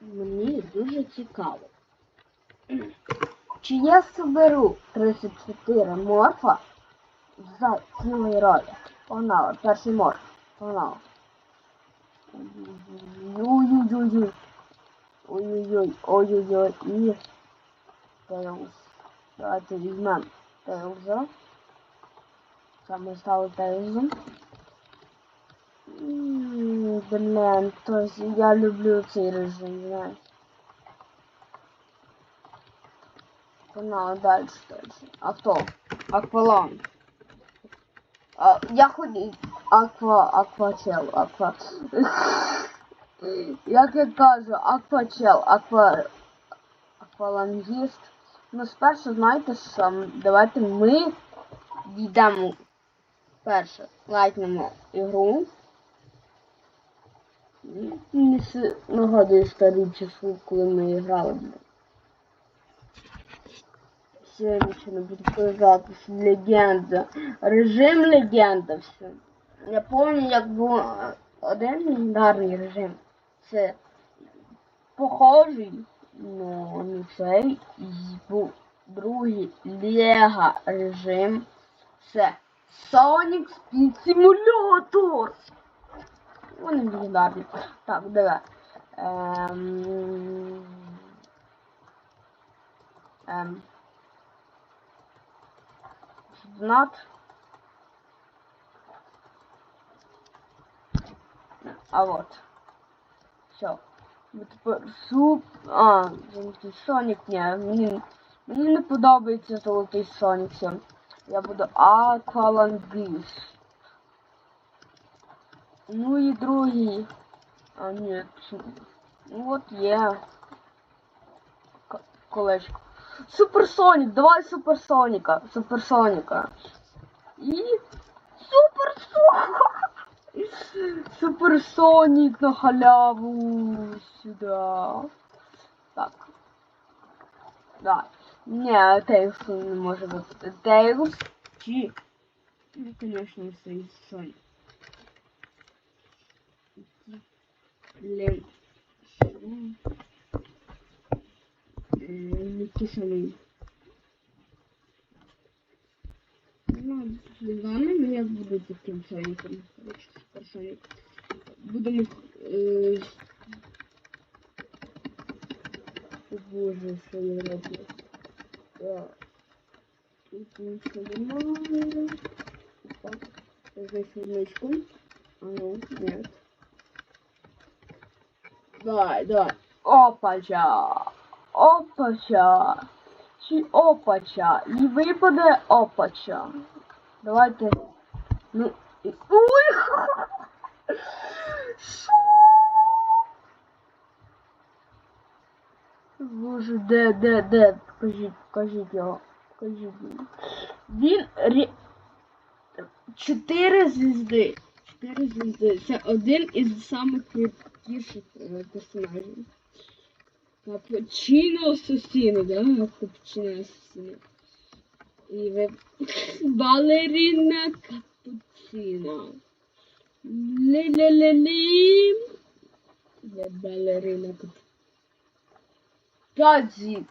Мені дуже цікаво. Чи я соберу 34 морфа за цілий ролик? Погнали, перший морф. Погнали. Ой-ой-ой. Ой-ой-ой, ой-ой-ой. І Тейлз. Давайте візьмемо Тейлза. Саме стало Тейлзом. М, Блін, то есть я люблю цей режим, знаєш. Погнали дальше, дальше. А хто? Аквалан. А, я хоч аква, аквачел, аква. Я кажу, аквачел, аква... Аквалангіст. Ну, спершу, знаєте що, давайте ми дійдемо перше, лайкнемо ігру. С- нагадує старі часи, коли ми грали. Сьогодні ще не буду казати, легенда. Режим легенда все. Я пам'ятаю, як був один легендарний режим. Це похожий, ну не цей. Був другий Лего режим. Це Sonic Speed Simulator. Вони легендарні. Так, давай. Ем... Ем... Знат. А вот. Все. Тепер суп. А, золотий Сонік, ні, мені, мені не подобається золотий Сонік. Все. Я буду Аквалангіс. Ну і другий. А, ні. цю- Ну от є. К- Колечко. Суперсонік, давай Суперсоніка. Суперсоніка. І Суперсоніка. Суперсонік на халяву сюда. Так. Да. Не, Тейлс не може бути. Тейлс чи... Ну, конечно, стоїть Сонік. Блин. Не кисаний. Ну, ладно, ну я буду таким соником. Короче, суперсоник. Будемо... Е... О, Боже, що я роблю. Так. Тут нічого немає. Опа. Я знайшов мишку. А ну, нет. Давай, давай. Опача. Опача. Чи опача. І випаде опача. Давайте. Ну. Ой! Що? Боже, де, де, де? Покажіть, покажіть його. Покажіть його. Він ре... Чотири звізди. Чотири звізди. Це один із самих кріпкіших е, персонажів. Капучино Асасіно, да? Капучино Асасіно. І ви... Балерина Капучино. Лі-лі-лі-лі. Я балерина Капучино. П'ять зіп.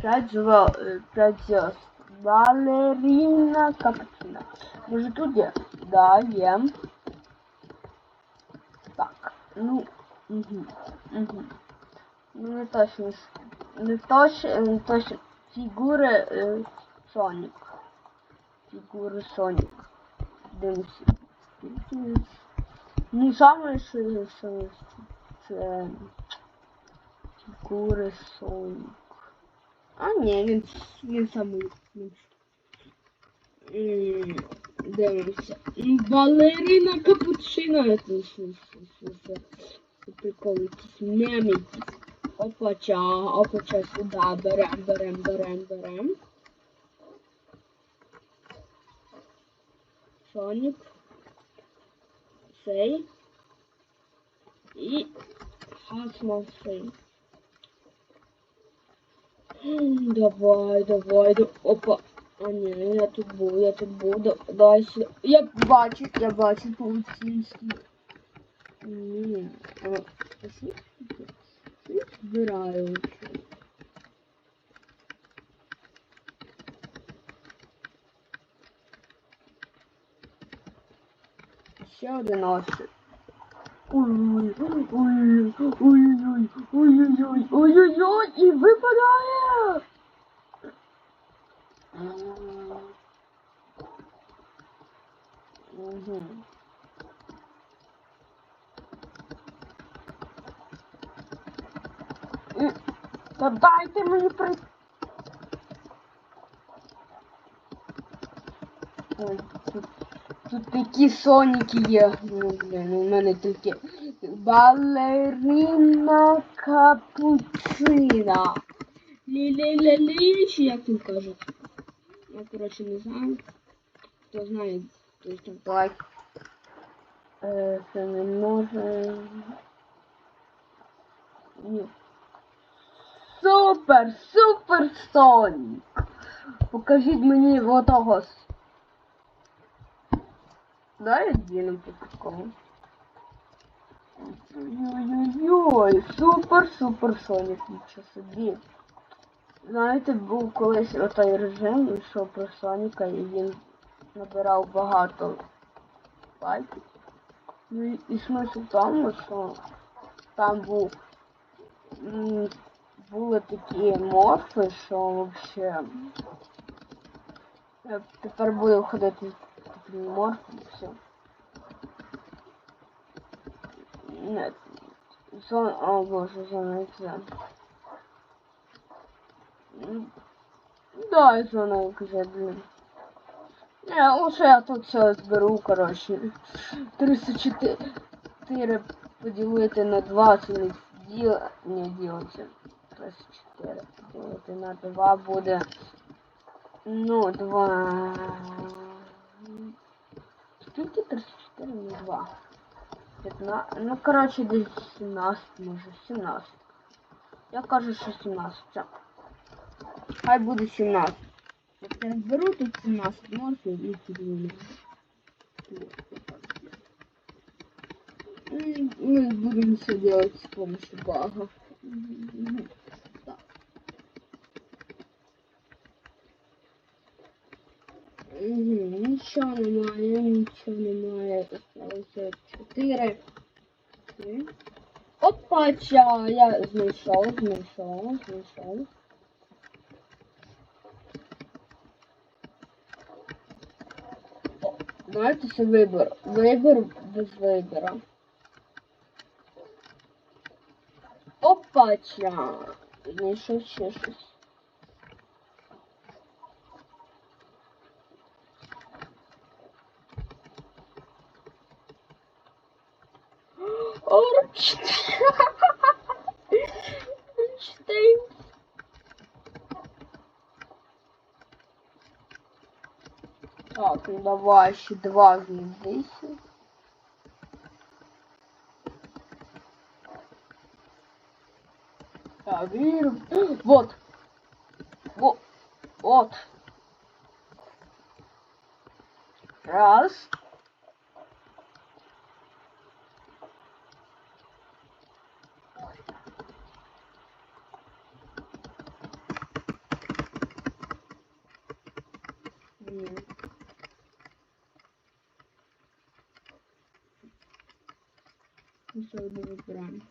П'ять зва... е, П'ять звезд. Балерина Капучино. Може тут є? Да, є. Так, ну, угу, угу. Ну, не точно, с- не точно, не точно. Фігури е, Сонік. Фігури Сонік. Дивимося. Ну, саме що, що це фігури Сонік. А, ні, він, він самий. М, Дивимося. М, Балерина капучино. Це що, що, що, що. Це прикол, якісь меми якісь. Опача, опача сюди. Берем, берем, берем, берем. Сонік. Цей. І Хасмал цей. М, Давай, давай, да- опа. А ні, я тут був, я тут був. Да- Давай сюди. Я бачу, я бачу поліцейський. Ні. А, пошли. Збираю. Ще один острів. Ой-ой-ой, ой-ой-ой, ой-ой-ой, і випадає! Угу. Та дайте мені при... Ой, тут, тут такі соніки є. Ну, блін, у мене тільки балерина капучина. Лі-лі-лі-лі, чи як він кажуть. Я, коротше, не знаю. Хто знає, то там лайк. Е, це не може. Ні. Супер, супер Сонік. Покажіть мені отого. Дай ділим по такому. Ой-ой-ой, супер, супер Сонік, нічого собі. Знаєте, був колись отой режим, йшов про Соніка і він набирав багато лайків. Ну і, і смисл в тому, що там був м, були такі морфи, що взагалі я тепер буду ходити з такими морфами, все. Нет. Зон... О боже, зона екзем. М, Да, зона екзем, блин. Не, лучше я тут все зберу, коротше. 34 поділити на 2, це не діл... не ділиться. 34 поділити на 2 буде... Ну, 2... Скільки 34 на 2? 15... Ну, коротше, десь 17, може, 17. Я кажу, що 17. Все. Хай буде 17. Як я зберу тут 17 морфів і підвину. Мы будем все делать с помощью багов. Мгм. Так. Мгм, Нічого немає, нічого немає. Осталося 4. Опача! Я знайшов, знайшов, знайшов. Знаєте, це вибір. Вибір без вибора. Опача! Знайшов ще щось. Давай ще два звіздися. Так, вірю. Вот. Вот. Вот. Раз. М. Еще одну выбираем.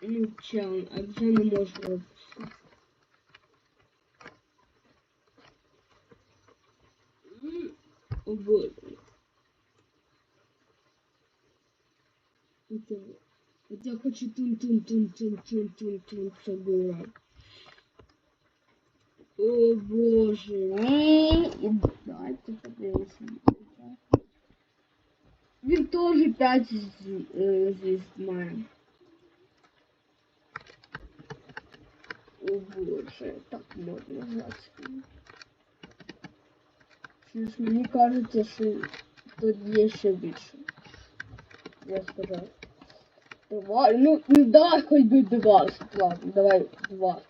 Ну, чел, а вже не можу робити. О боже. Вот я хочу тун-тун-тун-тун-тун-тун собирать. О боже. Давайте тоже 5 звезд э, мая. О боже, так можно назвать. Мне кажется, что тут еще больше. Я сказал. Давай, ну, ну давай хоть бы 20, ладно, давай 20.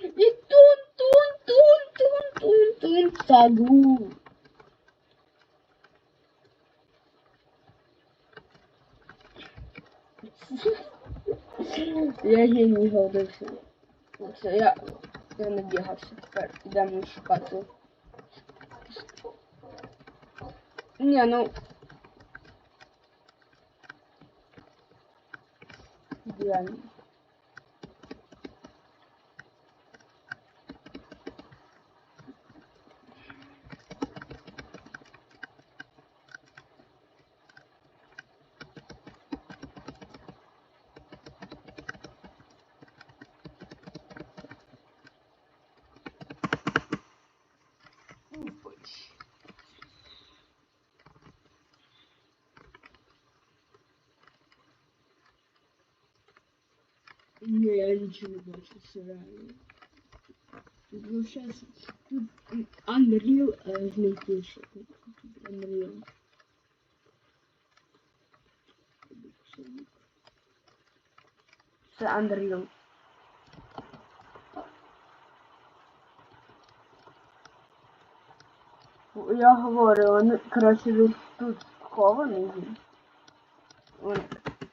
И тун-тун-тун-тун-тун-тун, сагу. Я не не годився. Ну, все, я я набігався тепер. Ідемо шукати. не ну. Ідеально. Ні, я нічого не бачу, все реально. Тут ну, сейчас тут Unreal е, знайти ще. Тут Unreal. Це Unreal. Я говорю, он, короче, він тут схований він.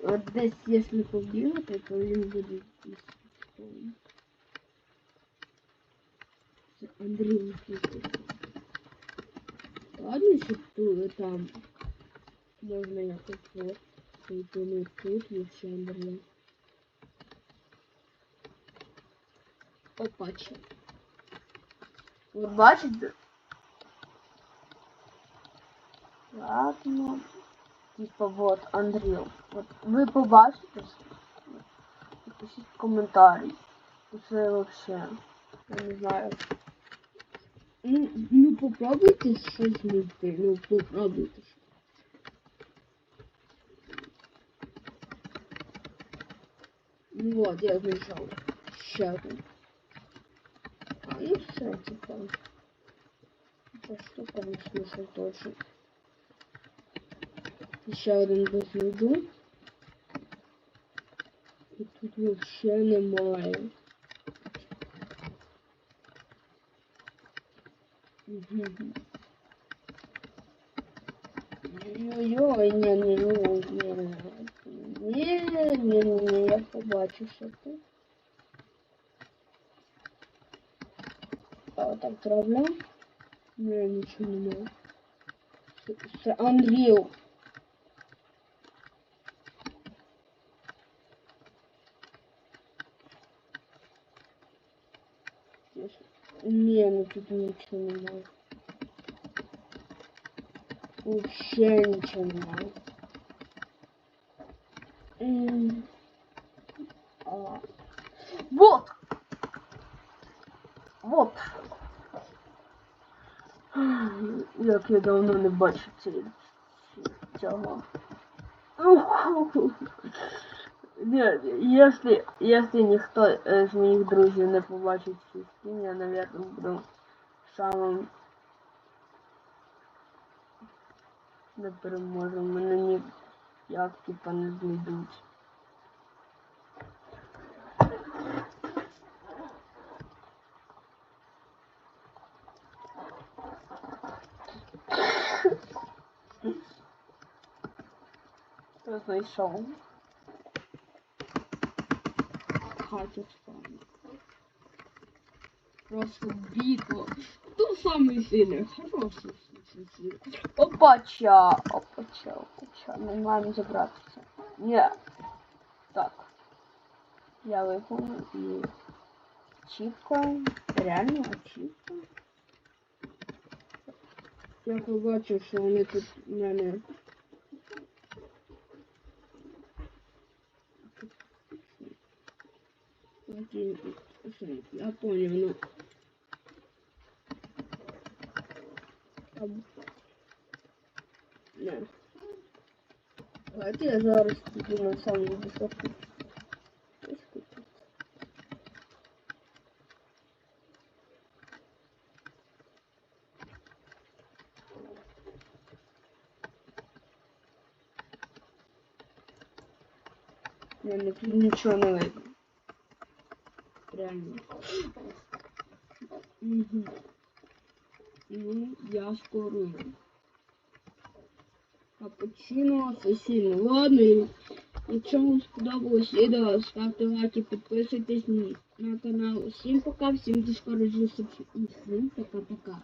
Он, от десь, якщо побігати, то він буде десь схований. Це Андрій Фікус. Ладно, що тут там можна якось вот зайти, ну тут є ще Андрій. Опаче. Ви бачите? Ладно. Типа вот, Unreal. Вот ви побачите? Напишіть коментарі. Це вообще. Я не знаю. Ну, ну попробуйте щось знайти. Ну попробуйте. Ну вот, я знайшов. Ще один. А, ну все, типа. Це штука не смисл точно. Еще один вигляджу. І тут вообще немає. Йо-йо, не, не, не, не, не, не, не, я побачу что-то А так проблем? Не, нічого немає. Це Unreal. Не, ну тут ничего немає. Вообще ничего немає. М. А. Вот! Вот! Як я давно не бачив ці- цього. Ні, якщо, якщо ніхто е, з моїх друзів не побачить цю скін, я, наверное, буду самим непереможним. Мене ні як типа не знайдуть. Знайшов? Спавна. Просто битва. Хто самий сильний? Хороший сильний. Опача! Опача, опача. Ми маємо забратися. Ні. Так. Я виповню і чітко. Реально чітко. Я побачив, що вони тут мене. Я понял, ну. Не. Давайте я зараз піду на саму високу. тут. Не, ну тут нічого не. Прям реально. Угу. Ну, я скоро. Капучино асасіно. Ладно, і якщо вам сподобалось відео, ставте лайки, підписуйтесь на канал. Всім пока, всім до скорого зустрічі і всім пока-пока.